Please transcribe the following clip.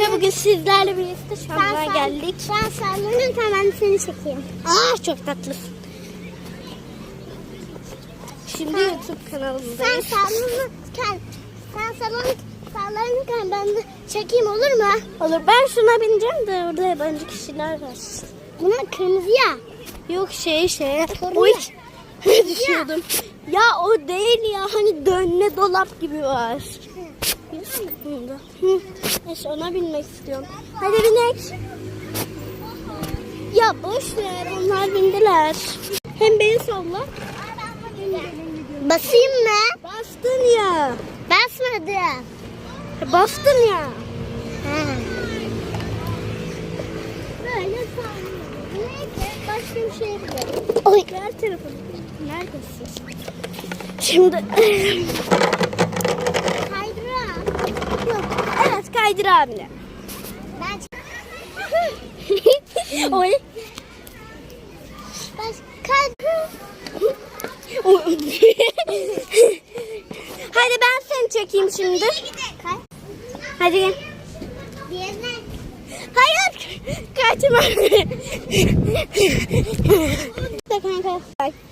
Arkadaşlar bugün sizlerle birlikte Sen Şam'dan geldik. Ben sallanırken ben de seni çekeyim. Aa çok tatlısın. Şimdi YouTube Sen kanalındayız. sallanırken, sen sallan, sallanırken ben de çekeyim olur mu? Olur ben şuna bineceğim de orada yabancı kişiler var. Bunlar kırmızı ya. Yok şey şey. Ne? Düşüyordum. Ya o değil ya hani dönme dolap gibi var. Bunda. Hı. Neyse ona binmek istiyorum. Hadi binek. Ya boş ver onlar bindiler. Hem beni solla. Basayım mı? Bastın ya. Basmadım. Bastın ya. Ha. Böyle sallıyorum. Neyse başka bir şey yapalım. Oy. Ver telefonu. Neredesin? Şimdi kaydır abine. Ben Oy. Baş kaydıra. Hadi ben seni çekeyim şimdi. Hadi gel. Hayır. Kaçma. Kanka.